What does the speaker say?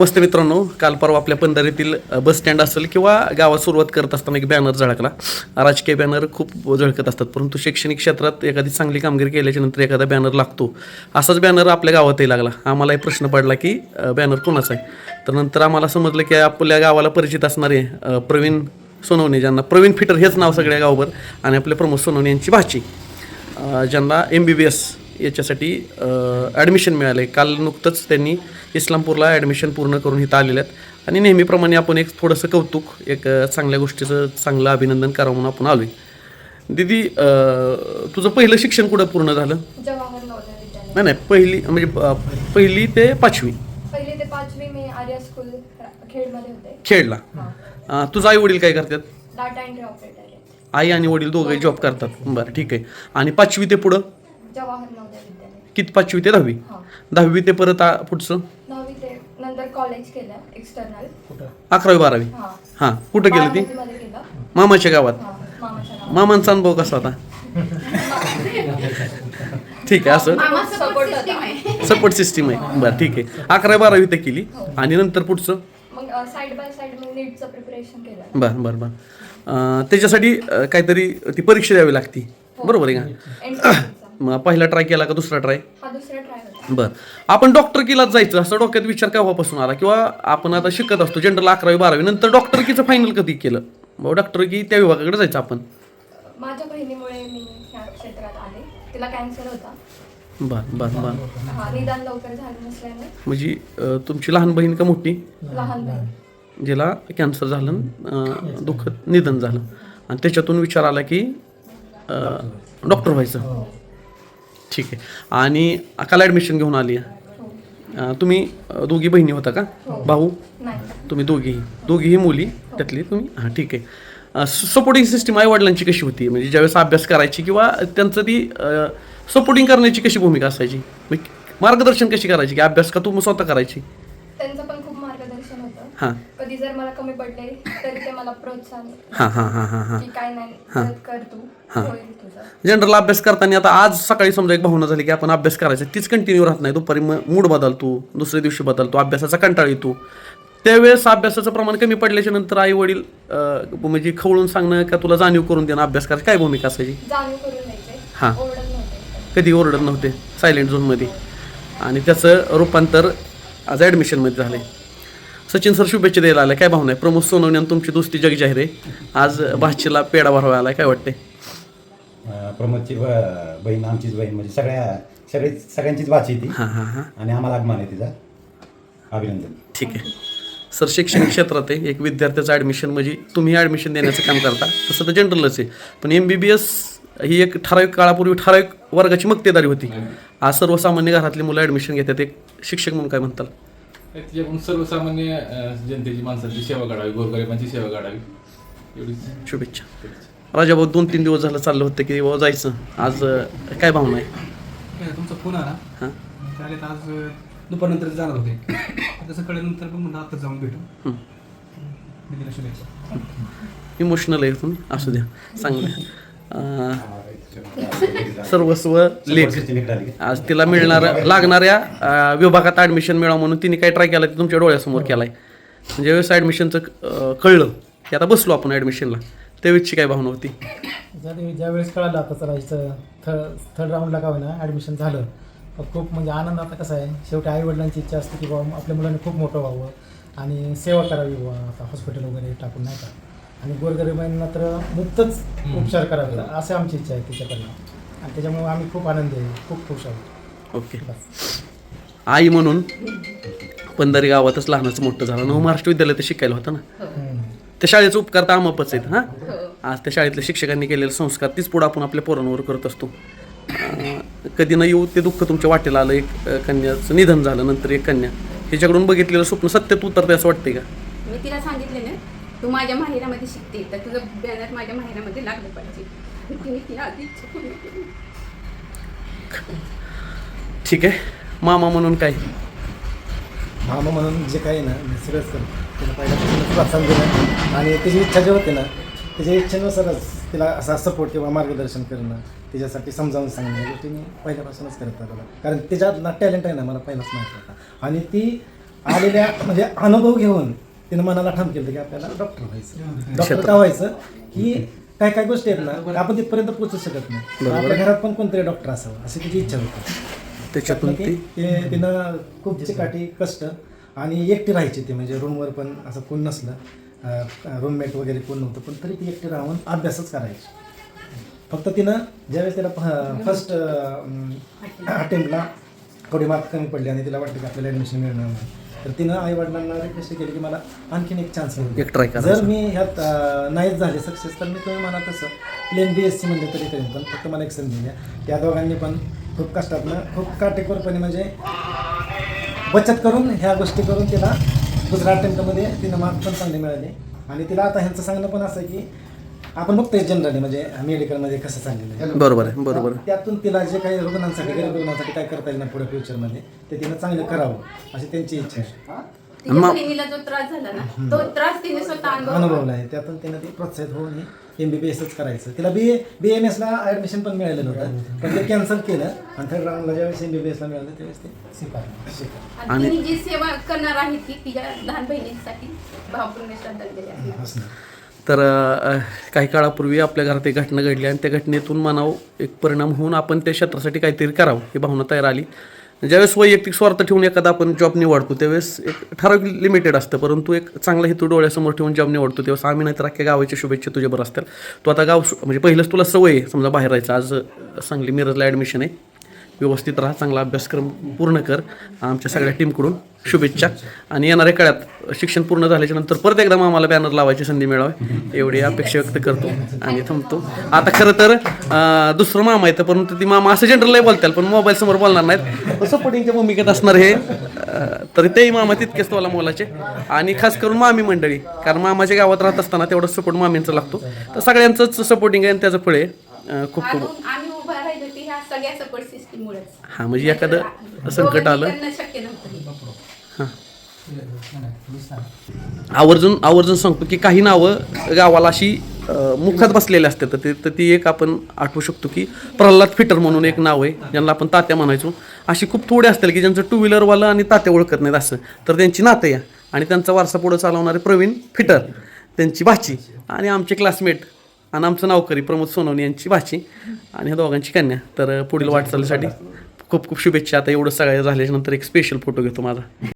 नमस्ते मित्रांनो काल परवा आपल्या पंढरीतील बसस्टँड बस स्टँड असेल किंवा गावात सुरुवात करत असताना एक बॅनर झळकला. राजकीय बॅनर खूप झळकत असतात परंतु शैक्षणिक क्षेत्रात एखादी चांगली कामगिरी केल्याच्यानंतर एखादा बॅनर लागतो. असाच बॅनर आपल्या गावातही लागला. आम्हाला एक प्रश्न पडला की बॅनर कोणाचा आहे? तर नंतर आम्हाला समजलं की आपल्या गावाला परिचित असणारे प्रवीण सोनवणे ज्यांना प्रवीण फिटर हेच नाव सगळ्या गावभर आणि आपले प्रमोद सोनवणे यांची भाची ज्यांना एम बी बी एस याच्यासाठी ॲडमिशन मिळालं आहे काल नुकतंच त्यांनी इस्लामपूरला ॲडमिशन पूर्ण करून इथं आलेले आहेत. आणि नेहमीप्रमाणे आपण एक थोडंसं कौतुक एक चांगल्या गोष्टीचं चांगलं अभिनंदन करावं म्हणून आपण आलो आहे दीदी तुझं पहिलं शिक्षण कुठं पूर्ण झालं? नाही नाही पहिली म्हणजे पहिली ते पाचवी. पहिली ते पाचवी मी आर्या स्कूल खेडमध्ये होते. खेळला तुझं आई वडील काय करतात? डाटा एंट्री ऑपरेटर आहे आई आणि वडील दोघंही जॉब करतात. बरं ठीक आहे. आणि पाचवी ते पुढं? जवाहर किती पाचवी ते दहावी? हां. दहावी ते परत आ- पुढचं? नववी ते नंतर कॉलेज केलं एक्सटर्नल अकरावी बारावी? हां. हां. कुठं गेली ती? बारामतीमध्ये केलं. मामाच्या गावात. हां मामाच्या गावात. मामांचा अनुभव कसा होता? ठीक आहे असं. मामा सपोर्ट सिस्टीम आहे. बरं ठीक आहे. अकरावी बारावी ते केली. आणि नंतर पुढचं? मग साईड बाय साईड मी नीटचं प्रिपरेशन केलं. बरं बरं बरं. अं, त्याच्यासाठी अं, काहीतरी ती परीक्षा द्यावी लागती. बरोबर आहे का? मग पहिला ट्राय केला का दुसरा ट्राय हा दुसरा ट्राय होता. बरं. आपण डॉक्टर किलाच जायचं असं डोक्यात विचार केव्हापासून आला? किंवा आपण आता शिकत असतो जनरल अकरावी बारावी नंतर डॉक्टरकीचं फायनल कधी केलं? भाऊ डॉक्टर की त्या विभागाकडे जायचं आपण. माझ्या बहिणीमुळे मी ह्या क्षेत्रात आले. तिला कॅन्सर होता. बरं बरं बरं. हा निदान लवकर झालं नसल्याने म्हणजे अं, तुमची लहान बहीण का मोठी? लहान बहीण. ज्याला कॅन्सर झालं अं, दुःखद निधन झालं. आणि त्याच्यातून विचार आला की डॉक्टर व्हायचं. ठीक आहे. आणि काल ॲडमिशन घेऊन आली आहे. अं, तुम्ही दोघी बहिणी होता का? भाऊ? नाही. तुम्ही दोघीही दोघीही मुली त्यातली तुम्ही? हां ठीक आहे. सपोर्टिंग सिस्टीम आई वडिलांची कशी होती? म्हणजे ज्यावेळेस अभ्यास करायची किंवा त्यांचं ती सपोर्टिंग करण्याची कशी भूमिका असायची? म्हणजे मार्गदर्शन कशी करायची? की अभ्यास का तू स्वतः करायची त्यांचं पण खूप मार्गदर्शन होतं हां. कधी जर मला कमी पडले तरी ते मला प्रोत्साहन हां हां हां हां हां. की काय नाही परत कर तू. होईल तुझं. जनरल अभ्यास करताना आता आज सकाळी समजा एक भावना झाली की आपण अभ्यास करायचा तीच कंटिन्यू राहत नाही. दुपारी मूड बदलतो दुसऱ्या दिवशी बदलतो अभ्यासाचा कंटाळ येतो. त्यावेळेस अभ्यासाचं प्रमाण कमी पडल्याच्या नंतर आई वडील म्हणजे खवळून सांगणं का तुला जाणीव करून देणं अभ्यास करायची? काय भूमिका असायची? जाणीव करून द्यायचे. हां. ओरडत नव्हते. कधी ओरडत नव्हते? सायलेंट झोनमध्ये आणि त्याचं रूपांतर आज ॲडमिशनमध्ये झालं आहे सचिन सर शुभेच्छा द्यायला आल्या. काय भावना आहे? प्रमोद सोनवणे आणि तुमची दोस्ती जग जाहीर आहे. आज भाचीला पेढा भरवायला आलाय. काय वाटते अं, प्रमोदची ब- बहीण आमचीच बहीण म्हणजे सगळ्या सगळी सगळ्यांचीच भाची ती. हां हां हां. आणि आम्हाला अभिमान आहे तिचा. अभिनंदन. ठीक आहे. सर शैक्षणिक क्षेत्रात आहे. एक विद्यार्थ्याचं ॲडमिशन म्हणजे तुम्ही ॲडमिशन देण्याचं काम करता. तसं तर जनरलच आहे. पण एम बी बी एस ही एक ठराविक काळापूर्वी ठराविक वर्गाची मक्तेदारी होती. आज सर्वसामान्य घरातली मुलं ॲडमिशन घेतात. एक शिक्षक म्हणून काय म्हणताल? त्याच्याकडून सर्वसामान्य जनतेची माणसाची सेवा काढावी गोरगरिबांची सेवा काढावी. एवढीच. शुभेच्छा. राजाभाऊ दोन तीन दिवस झालं चाललं होतं की बाबा जायचं. आज काय भावना आहे? तुमचा फोन आला. हां. चालेल आज दुपारनंतर जाणार होते. तसं कळल्यानंतर पण म्हणलं आता जाऊन भेटू. हं. दिदीला शुभेच्छा. इमोशनल आहे तुम्ही? असू द्या. चांगलं सर्वस्व लेख. आज तिला मिळणार लागणाऱ्या विभागात ॲडमिशन मिळावं म्हणून तिने काय ट्राय केला ते तुमच्या डोळ्यासमोर केलाय. म्हणजे ज्यावेळेस ॲडमिशनचं कळलं की आता बसलो आपण ॲडमिशनला त्यावेळेसची काय भावना होती? ज्या ज्यावेळेस कळालं आता इथं थर्ड थर्ड राऊंडला का होईना ॲडमिशन झालं खूप म्हणजे आनंद आता कसा आहे. शेवटी आईवडिलांची इच्छा असते की बाबा आपल्या मुलांनी खूप मोठं व्हावं आणि सेवा करावी बुवा आता हॉस्पिटल वगैरे टाकून नाही का? आणि गोरगरिबांना तर मुक्तच उपचार करावे असं आमची इच्छा आहे त्याच्याकडनं आणि त्याच्यामुळे आम्ही खूप आनंदी आहे. खूप खुश आहोत. ओके. आई म्हणून पंधरी गावातच लहानाचं मोठं झालं. नव महाराष्ट्र विद्यालयात शिकायला होतं ना. हम्म. त्या शाळेचं उपकार तर आमापच आहेत हां? आज त्या शाळेतल्या शिक्षकांनी केलेले संस्कार तीच पुढं आपण आपल्या पोरांवर करत असतो. कधी न येऊ ते दुःख तुमच्या वाटेला आलं. एक कन्याचं निधन झालं नंतर एक कन्या. ह्याच्याकडून बघितलेलं स्वप्न सत्यात उतरते असं वाटतंय का? मी तिला सांगितले ना तू माझ्या माहेरामध्ये शिकते तर तुझं बॅनर माझ्या माहेरामध्ये लागलं पाहिजे. तिने ती. ठीक आहे. मामा म्हणून काय मामा म्हणून जे काही ना मी सगळंच करतो. तिला पहिल्यापासूनच प्रोत्साहन दिलं. आणि त्याची इच्छा जी होती ना त्याच्या इच्छेनुसारच तिला असा सपोर्ट किंवा मार्गदर्शन करणं तिच्यासाठी समजावून सांगणं या गोष्टी मी पहिल्यापासूनच करत आलो कारण त्याच्यात ना टॅलेंट आहे ना मला पहिलाच माहीत होता. आणि ती आलेल्या म्हणजे अनुभव घेऊन तिनं मनाला ठाम केलं की आपल्याला डॉक्टर व्हायचं. डॉक्टर का व्हायचं? की काय काय गोष्टी आहेत ना आपण तिथपर्यंत पोहोचू शकत नाही. आपल्या घरात पण कोणतरी डॉक्टर असावं अशी तिची इच्छा होती. त्याच्यातून ती- ती ते तिनं खूप चिकाटी कष्ट आणि एकटी राहायची ती. म्हणजे रूमवर पण असं कोण नसलं रूममेट वगैरे कोण नव्हतं पण तरी ती एकटी राहून अभ्यासच करायची. फक्त तिनं ज्यावेळेस तिला फर्स्ट अटेम्प्टला थोडी मार्क कमी पडली आणि तिला वाटतं की आपल्याला ॲडमिशन मिळणार नाही. तर तिनं आई वडिलांना रिक्वेस्ट केली की मला आणखीन एक चान्स एक करायचा. जर मी ह्यात अं, नाहीच झाले सक्सेस तर मी तुम्ही म्हणा तसं प्लेन बी एस सी म्हणलं तरी करेन पण फक्त मला एक संधी द्या. त्या दोघांनी पण खूप कष्टातनं खूप काटेकोरपणे म्हणजे बचत करून ह्या गोष्टी करून तिला दुसऱ्या अटेम्प्टमध्ये तिनं मार्क पण चांगले मिळाले. आणि तिला आता ह्यांचं सांगणं पण असं आहे की आपण बघतोय जनरली म्हणजे मेडिकलमध्ये कसं चाललेलं आहे. बरोबर आहे बरोबर आहे. त्यातून तिला जे काही रुग्णांसाठी गरीब रुग्णांसाठी काय करता येईल ना पुढे फ्युचरमध्ये ते तिनं चांगलं करावं अशी त्यांची इच्छा आहे. तिच्या मग- बहिणीला जो त्रास झाला ना तो त्रास तिने स्वतः अनुभव अनुभवला आहे. त्यातून तिनं ती प्रोत्साहित होऊन हे एम बी बी एसच करायचं. तिला बी ए बी एम एसला ॲडमिशन पण मिळालेलं पण ते कॅन्सल केलं आणि थर्ड राऊंडला ज्यावेळेस एम बी बी एसला मिळालं त्यावेळेस ते स्वीकारलं स्वीकारलं आणि तिने जी सेवा करणार आहे ती तिच्या लहान बहिणीसाठी भावपूर्ण श्रद्धांजली असणार असणार तर काही काळापूर्वी आपल्या घरात एक घटना घडली आणि त्या घटनेतून मनाव एक परिणाम होऊन आपण त्या क्षेत्रासाठी काहीतरी करावं ही भावना तयार आली. ज्यावेळेस वैयक्तिक स्वार्थ ठेवून एखादा आपण जॉब निवडतो त्यावेळेस एक ठराविक लिमिटेड असतं. परंतु एक चांगला हेतू डोळ्यासमोर ठेवून जॉब निवडतो तेव्हा आम्ही नाहीतर अख्ख्या गावाच्या शुभेच्छा तुझ्यावर असतील तू आता गाव म्हणजे पहिलंच तुला सवय आहे समजा बाहेर राहायचं. आज सांगली मिरजला ॲडमिशन आहे. व्यवस्थित राहा चांगला अभ्यासक्रम पूर्ण कर. आमच्या सगळ्या टीमकडून शुभेच्छा. आणि येणाऱ्या काळात शिक्षण पूर्ण झाल्याच्यानंतर परत एकदा आम्हाला बॅनर लावायची संधी मिळावी. एवढी अपेक्षा व्यक्त करतो आणि थांबतो. आता खरं तर दुसरं मामा येतं परंतु ती मामा असं जनरलही बोलताल पण मोबाईल समोर बोलणार नाहीत. सपोर्टिंगच्या भूमिकेत असणार हे तर तेही मामा तितकेच तोला मोलाचे. आणि खास करून मामी मंडळी कारण मामाच्या गावात राहत असताना तेवढा सपोर्ट मामींचा लागतो. तर सगळ्यांचंच सपोर्टिंग आहे आणि त्याचं फळ आहे. खूप खूप. हां म्हणजे एखादं संकट आलं करणं शक्य नव्हतं हां आवर्जून आवर्जून सांगतो की काही नावं गावाला अशी मुखात बसलेली असतात. तर ते तर ती एक आपण आठवू शकतो की प्रल्हाद फिटर म्हणून एक नाव आहे. ज्यांना आपण तात्या म्हणायचो. अशी खूप थोडे असतील की ज्यांचं टू व्हीलरवालं आणि तात्या ओळखत नाहीत असं. तर त्यांची नात्या आणि त्यांचा वारसा पुढं चालवणारे प्रवीण फिटर त्यांची भाची आणि आमचे क्लासमेट आणि आमचं नावकरी प्रमोद सोनवणे यांची भाची आणि ह्या दोघांची कन्या. तर पुढील वाटचालीसाठी खूप खूप शुभेच्छा. आता एवढं सगळं झाल्याच्यानंतर एक स्पेशल फोटो घेतो माझा.